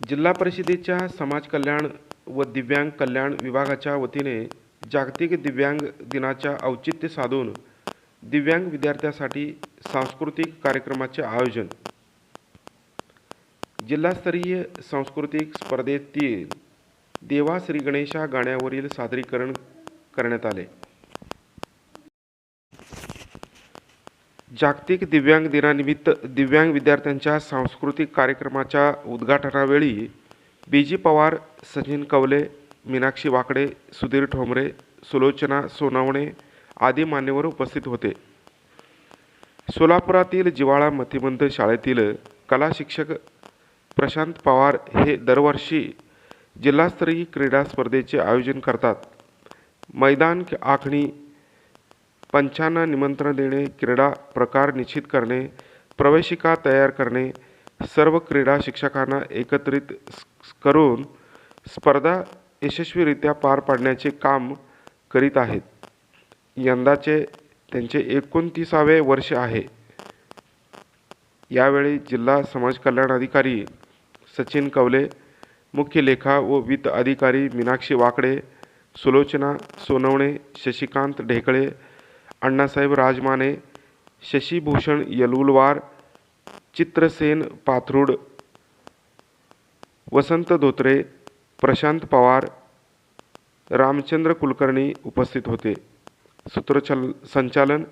जिल्हा परिषदेच्या समाज कल्याण व दिव्यांग कल्याण विभागाच्या वतीने जागतिक दिव्यांग दिनाच्या औचित्य साधून दिव्यांग विद्यार्थ्यासाठी सांस्कृतिक कार्यक्रमाचे आयोजन. जिल्हास्तरीय सांस्कृतिक स्पर्धेतील देवा श्री गणेशा गाण्यावरील सादरीकरण करण्यात आले. जागतिक दिव्यांग दिनानिमित्त दिव्यांग विद्यार्थ्यांच्या सांस्कृतिक कार्यक्रमाच्या उद्घाटनावेळी बी जी पवार सचिन कवले मीनाक्षी वाकडे सुधीर ठोंबरे सुलोचना सोनावणे आदी मान्यवर उपस्थित होते. सोलापुरातील जिवाळा मतिमंद शाळेतील कला शिक्षक प्रशांत पवार हे दरवर्षी जिल्हास्तरीय क्रीडा स्पर्धेचे आयोजन करतात. मैदान आखणी पंचांना निमंत्रण देणे क्रीडा प्रकार निश्चित करणे प्रवेशिका तयार करणे सर्व क्रीडा शिक्षकांना एकत्रित करून स्पर्धा यशस्वीरित्या पार पाडण्याचे काम करीत आहेत. यंदाचे त्यांचे एकोणतीसावे वर्ष आहे. यावेळी जिल्हा समाज कल्याण अधिकारी सचिन कवले मुख्य लेखा व वित्त अधिकारी मीनाक्षी वाकडे सुलोचना सोनवणे शशिकांत ढेकळे अण्णासाहेब राजमाने शशीभूषण यलुलवार चित्रसेन पाथरूड वसंत धोत्रे प्रशांत पवार रामचंद्र कुलकर्णी उपस्थित होते. सूत्रचल संचालन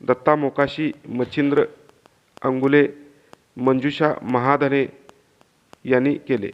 दत्ता मोकाशी मच्छिंद्र अंगुले मंजुषा महाधने यांनी केले.